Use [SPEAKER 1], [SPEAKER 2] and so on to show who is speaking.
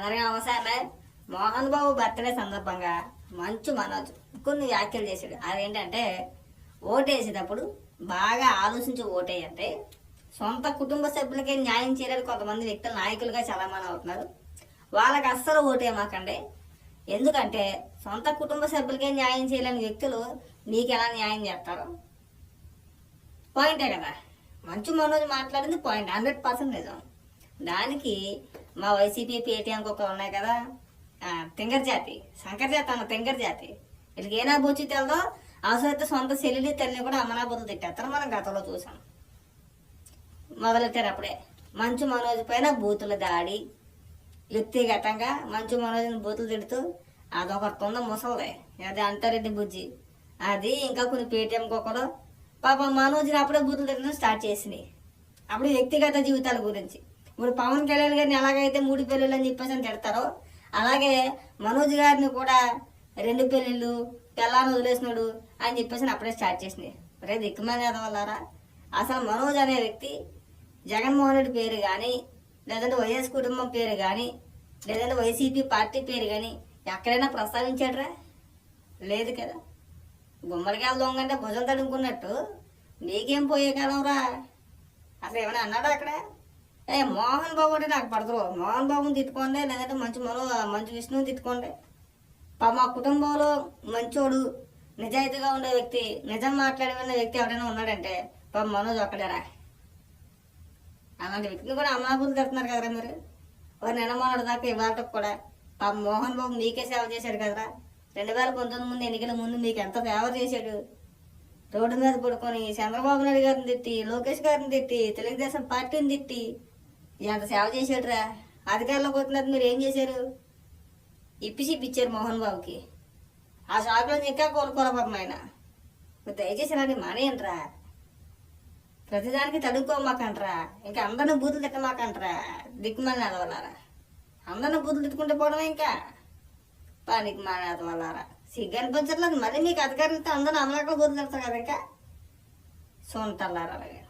[SPEAKER 1] అందరికీ నమస్తే మోహన్ బాబు బర్త్డే సందర్భంగా మంచు మనోజ్ కొన్ని వ్యాఖ్యలు చేశాడు. అదేంటంటే ఓటేసేటప్పుడు బాగా ఆలోచించి ఓటేయంటే సొంత కుటుంబ సభ్యులకే న్యాయం చేయడానికి కొంతమంది వ్యక్తులు నాయకులుగా చాలామంది అవుతున్నారు. వాళ్ళకి అస్సలు ఓటేయమాకండి. ఎందుకంటే సొంత కుటుంబ సభ్యులకే న్యాయం చేయలేని వ్యక్తులు నీకు ఎలా న్యాయం చేస్తారు? పాయింటే కదా. మంచు మనోజ్ మాట్లాడింది పాయింట్ హండ్రెడ్ పర్సెంట్ నిజం. దానికి మా వైసీపీ పేటీఎం కుక్క ఉన్నాయి కదా. తింగర్ జాతి. శంకర్ జాతి అన్న తింగర్ జాతి. వీళ్ళకి ఏనా బుచ్చి తెలదో అవసరమైతే సొంత సెల్లి తల్లిని కూడా అమ్మనా బుద్ధి తిట్టేస్తారు. మనం గతంలో చూసాం. మొదలెట్టారు అప్పుడే. మంచు మనోజ్ పైన బూతుల దాడి. వ్యక్తిగతంగా మంచు మనోజ్ని బూతులు తిడుతూ అదొకటి ఉందో ముసలిదే. అది అంటారెడ్డి బుజ్జి? అది ఇంకా కొన్ని పేటీఎం కుక్కలు పాపం మనోజ్ని అప్పుడే బూతులు తిట్టడం స్టార్ట్ చేసినాయి. అప్పుడు వ్యక్తిగత జీవితాల గురించి. ఇప్పుడు పవన్ కళ్యాణ్ గారిని ఎలాగైతే మూడు పెళ్ళిళ్ళు అని చెప్పేసి అని తిడతారో అలాగే మనోజ్ గారిని కూడా రెండు పెళ్ళిళ్ళు పిల్లాన్ని వదిలేసినాడు అని చెప్పేసి అప్పుడే స్టార్ట్ చేసినాయి రే దిక్కుమాలి వల్లారా అసలు మనోజ్ అనే వ్యక్తి జగన్మోహన్ రెడ్డి పేరు కానీ లేదంటే వైఎస్ కుటుంబం పేరు కానీ లేదంటే వైసీపీ పార్టీ పేరు కానీ ఎక్కడైనా ప్రస్తావించాడరా? లేదు కదా. గుమ్మడికాయలు దొంగంటే భుజం తడుముకున్నట్టు నీకేం పోయే కాలం రా అసలు ఏమైనా అన్నాడా అక్కడ? ఏ మోహన్ బాబు అంటే నాకు పడదు. మోహన్ బాబుని తిట్టుకోండి లేదంటే మంచి మనో మంచి విష్ణుని తిట్టుకోండి. పాప మా కుటుంబంలో మంచోడు నిజాయితీగా ఉండే వ్యక్తి నిజం మాట్లాడే వ్యక్తి ఎవరైనా ఉన్నాడంటే పాప మనోజ్ ఒక్కడేరా. అలాంటి వ్యక్తిని కూడా అమలాపులు తిడుతున్నారు కదరా మీరు? ఒక నిన్నమోనాడు దాకా ఇవాళ కూడా పాప మోహన్ బాబు మీకే సేవ చేశాడు కదరా. రెండు వేల పంతొమ్మిది ముందు ఎన్నికల ముందు మీకు ఎంత ఫేవర్ చేశాడు? రోడ్డు మీద పడుకొని చంద్రబాబు నాయుడు గారిని తిట్టి లోకేష్ గారిని తిట్టి తెలుగుదేశం పార్టీని తిట్టి ఎంత సేవ చేశాడురా అధికారంలోకి వచ్చినది మీరు ఏం చేశారు? ఇప్పిసి ఇప్పించారు మోహన్ బాబుకి. ఆ షాప్లో ఇంకా కోలుకోలే పాపం ఆయన. మీరు దయచేసి రాని మానేయండిరా. ప్రతిదానికి తడుక్కోమాకంట్రా ఇంకా అందరిని బూతులు తిట్టమాకంట్రా దిక్కుమని అదవలారా అందరిని బూతులు తిట్టుకుంటే పోవడం ఇంకా? పనికి మానే అదవలారా సిగ్గు అనిపించట్లేదు. మళ్ళీ మీకు అధికారులతో అందరూ అమలాక బూతులు తిడతారు కదా ఇంకా? సొంతల్లారా అలాగే.